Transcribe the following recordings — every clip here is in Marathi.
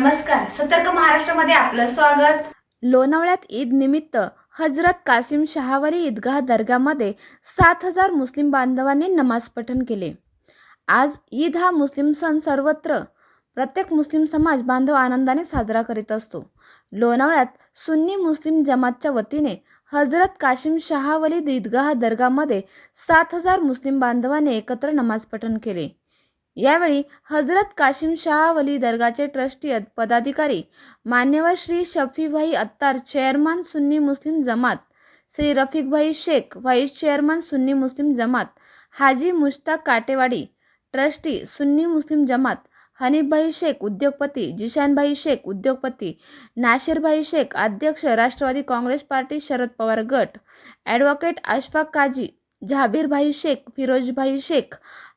नमस्कार सतर्क महाराष्ट्रामध्ये आपलं स्वागत. लोणावळ्यात ईद निमित्त हजरत कासिम शहावली ईदगाह दर्गामध्ये सात हजार मुस्लिम बांधवांनी नमाज पठण केले. आज ईद हा मुस्लिम सण सर्वत्र प्रत्येक मुस्लिम समाज बांधव आनंदाने साजरा करीत असतो. लोणावळ्यात सुन्नी मुस्लिम जमातच्या वतीने हजरत काशिम शहावली ईदगाह दर्गामध्ये सात हजार मुस्लिम बांधवांनी एकत्र नमाज पठण केले. यावेळी हजरत काशिम शाह वली दर्गाचे ट्रस्टी पदाधिकारी मान्यवर Shri Shafibhai Attar chairman Sunni Muslim Jamat Shri Rafiqbhai Shaikh vice chairman Sunni Muslim Jamat Haji Mushtaq Katewadi trustee Sunni Muslim Jamat Hanifbhai Shaikh उद्योगपती जिशानभाई शेख उद्योगपती नाशिरभाई शेख अध्यक्ष राष्ट्रवादी काँग्रेस पार्टी शरद पवार गट ॲडव्होकेट अशफाक काजी झाबीरभाई शेख फिरोजभाई शेख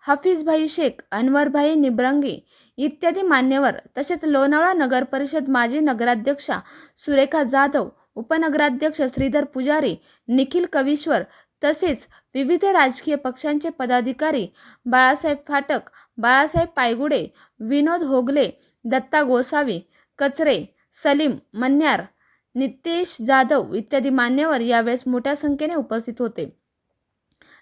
हाफिजभाई शेख अनवरभाई निब्रंगी इत्यादी मान्यवर. तसेच लोणावळा नगर परिषद माजी नगराध्यक्षा सुरेखा जाधव उपनगराध्यक्ष श्रीधर पुजारी निखिल कवीश्वर तसेच विविध राजकीय पक्षांचे पदाधिकारी बाळासाहेब फाटक बाळासाहेब पायगुडे विनोद होगले दत्ता गोसावी कचरे सलीम मन्यार नितेश जाधव इत्यादी मान्यवर यावेळेस मोठ्या संख्येने उपस्थित होते.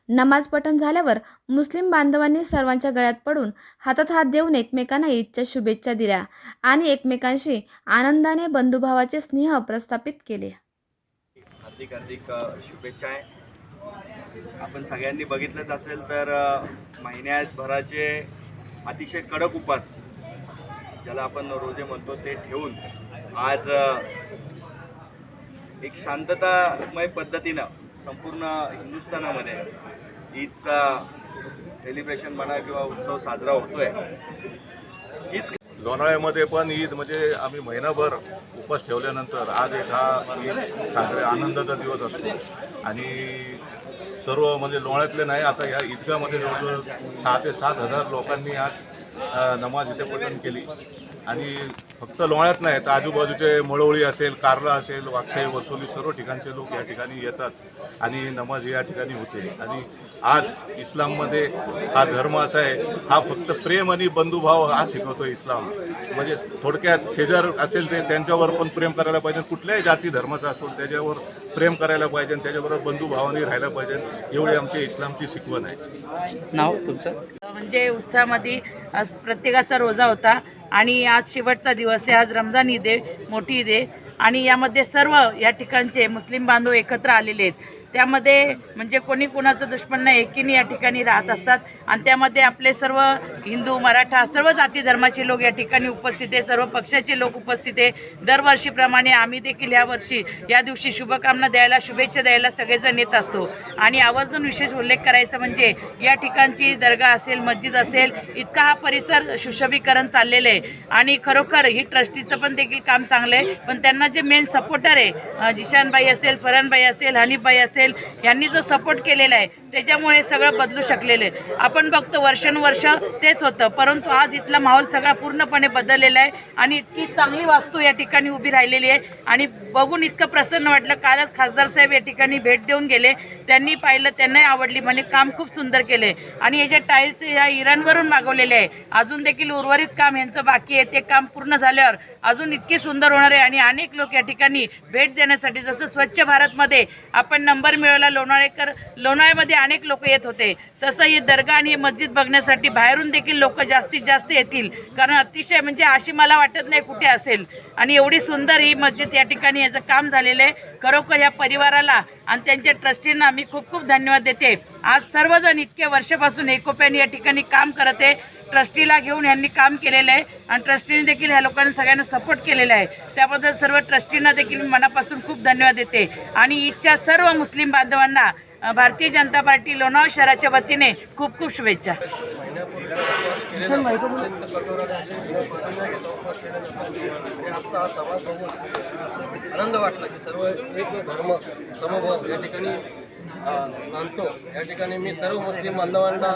नमाज पठण झाल्यावर मुस्लिम बांधवांनी सर्वांच्या गळ्यात पडून हातात हात देऊन एकमेकांना ईदच्या शुभेच्छा दिल्या आणि एकमेकांशी आनंदाने बंधुभावाचे स्नेह प्रस्थापित केले. हार्दिक हार्दिक शुभेच्छा आहे आपण सगळ्यांनी बघितलंच असेल तर महिन्यात भराचे अतिशय कडक उपास ज्याला आपण रोजे म्हणतो ते ठेवून आज एक शांततामय पद्धतीनं संपूर्ण हिंदुस्थानामध्ये ईदचा सेलिब्रेशन म्हणा किंवा उत्सव साजरा होतोय. हीच लोणाळ्यामध्ये पण ईद म्हणजे आम्ही महिनाभर उपवास ठेवल्यानंतर आज एक हा ईद साजरे आनंदाचा दिवस असतो. आणि सर्व म्हणजे लोणाळ्यातले नाही आता या ईदगामध्ये जवळजवळ सहा ते सात हजार लोकांनी आज नमाज इथे पठण केली. आणि फक्त लोणाळ्यात नाही तर आजूबाजूचे मळवळी असेल कारला असेल वाक्षाई वसुली सर्व ठिकाणचे लोक या ठिकाणी येतात आणि नमाज या ठिकाणी होते. आणि आज इस्लाममध्ये हा धर्म असा आहे हा फक्त प्रेम आणि बंधुभाव हा शिकवतो इस्लाम. म्हणजे थोडक्यात शेजार असेल ते त्यांच्यावर पण प्रेम करायला पाहिजे कुठल्याही जाती धर्माचा असो त्याच्यावर प्रेम करायला पाहिजे त्याच्याबरोबर बंधुभावाने राहायला पाहिजे एवढी आमची इस्लामची शिकवण आहे. नाव तुमचं? म्हणजे उत्साहामध्ये प्रत्येकाचा रोजा होता. आणि आज शेवटचा दिवस आहे आज रमजान ईद आहे मोठी ईद आहे. आणि यामध्ये सर्व या ठिकाणचे मुस्लिम बांधव एकत्र आलेले आहेत. त्यामध्ये म्हणजे कोणी कोणाचं दुश्मन नाही एकीने या ठिकाणी राहत असतात. आणि त्यामध्ये आपले सर्व हिंदू मराठा सर्व जाती धर्माचे लोक या ठिकाणी उपस्थित आहे. सर्व पक्षाचे लोक उपस्थित आहे. दरवर्षीप्रमाणे आम्ही देखील या वर्षी या दिवशी शुभकामना द्यायला शुभेच्छा द्यायला सगळेजण येत असतो. आणि आवर्जून विशेष उल्लेख करायचा म्हणजे या ठिकाणची दर्गा असेल मस्जिद असेल इतका हा परिसर सुशोभीकरण चाललेलं आहे. आणि खरोखर ही ट्रस्टीचं पण देखील काम चांगलं आहे. पण त्यांना जे मेन सपोर्टर आहे जिशानबाई असेल फरणबाई असेल हनीफबाई असेल यांनी जो सपोर्ट केलेला आहे त्याच्यामुळे सगळं बदलू शकलेलं आहे. आपण बघतो वर्षानुवर्ष तेच होतं. परंतु आज इथला माहोल सगळा पूर्णपणे बदललेला आहे आणि इतकी चांगली वास्तू या ठिकाणी उभी राहिलेली आहे. आणि बघून इतकं प्रसन्न वाटलं. कालच खासदार साहेब या ठिकाणी भेट देऊन गेले. त्यांनी पाहिलं त्यांनाही आवडली. म्हणे काम खूप सुंदर केले. आणि हे जे टाईल्स या इराणवरून मागवलेले आहे अजून देखील उर्वरित काम यांचं बाकी आहे. ते काम पूर्ण झाल्यावर अजून इतकी सुंदर होणार आहे. आणि अनेक लोक या ठिकाणी भेट देण्यासाठी जसं स्वच्छ भारतमध्ये आपण नंबर मिळवला लोणाळेकर लोणाळ्यामध्ये अनेक लोक येत होते. तसं ही दर्गा आणि हे मस्जिद बघण्यासाठी बाहेरून देखील लोक जास्तीत जास्त येतील. कारण अतिशय म्हणजे अशी मला वाटत नाही कुठे असेल. आणि एवढी सुंदर ही मस्जिद या ठिकाणी याचं काम झालेलं आहे. खरोखर या परिवाराला आणि त्यांच्या ट्रस्टींना मी खूप खूप धन्यवाद देते. आज सर्वजण इतके वर्षापासून एकोप्याने या ठिकाणी काम करत आहे. ट्रस्टीला घेऊन यांनी काम केलेलं आहे आणि ट्रस्टीने देखील ह्या लोकांना सगळ्यांना सपोर्ट केलेला आहे. त्याबद्दल सर्व ट्रस्टींना देखील मी मनापासून खूप धन्यवाद देते. आणि ईदच्या सर्व मुस्लिम बांधवांना भारतीय जनता पार्टी लोणावळ शहराच्या वतीने खूप खूप शुभेच्छा. आनंद वाटला की सर्व एक धर्म समभाव या ठिकाणी मानतो या ठिकाणी मी सर्व मुस्लिम बांधवांना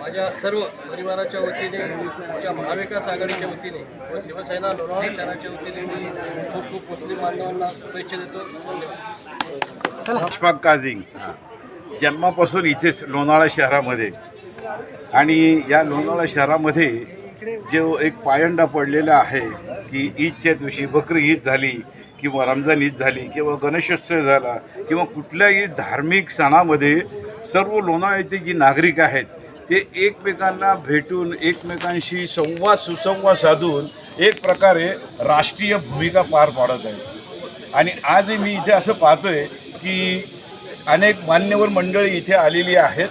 माझ्या सर्व परिवाराच्या वतीने आमच्या महाविकास आघाडीच्या वतीने व शिवसेना लोणावळा शहराच्या वतीने मी खूप खूप मुस्लिम बांधवांना शुभेच्छा देतो. धन्यवाद. अशफाक काझी जन्मापासून इथेच लोणावळा शहरामध्ये. आणि या लोणावळा शहरामध्ये जो एक पायंडा पडलेला आहे की ईदच्या दिवशी बकरी ईद झाली किंवा रमजान ईद झाली किंवा गणेशोत्सव झाला किंवा कुठल्याही धार्मिक सणामध्ये सर्व लोणावळ्याचे जी नागरिक आहेत ते एकमेकांना भेटून एकमेकांशी संवाद सुसंवाद साधून एक प्रकारे राष्ट्रीय भूमिका पार पाडत आहे आणि आजही मी इथे असं पाहतोय की अनेक मान्यवर मंडळी इथे आलेली आहेत.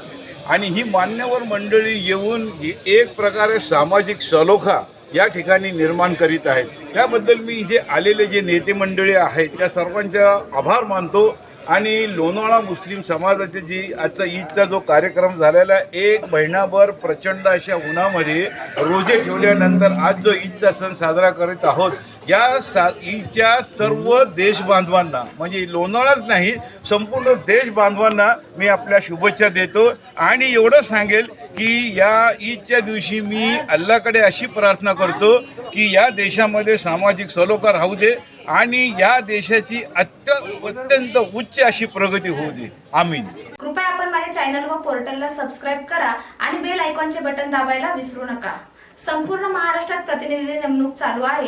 आणि ही मान्यवर मंडळी येऊन एक प्रकारे सामाजिक सलोखा या ठिकाणी निर्माण करीत आहेत. त्याबद्दल मी जे आलेले जे नेते मंडळी आहेत त्या सर्वांचा आभार मानतो. आणि लोणावळा मुस्लिम समाजाचे जी आजचा ईदचा जो कार्यक्रम झालेला एक महिनाभर प्रचंड अशा उन्हामध्ये रोजे ठेवल्यानंतर आज जो ईदचा सण साजरा करत आहोत या सा ईदच्या सर्व देश बांधवांना म्हणजे लोणावळाच नाही संपूर्ण देश बांधवांना मी आपल्या शुभेच्छा देतो. आणि एवढं सांगेल की या ईदच्या दिवशी मी अल्लाकडे अशी प्रार्थना करतो की या देशामध्ये सामाजिक सलोखा राहू दे आणि या देशाची अत्य अत्यंत उच्च अशी प्रगती होऊ दे. आमीन. कृपया आपण माझ्या चॅनल व पोर्टलला सबस्क्राईब करा आणि बेल आयकॉनचे बटन दाबायला विसरू नका. संपूर्ण महाराष्ट्रात प्रतिनिधी नेमणूक चालू आहे.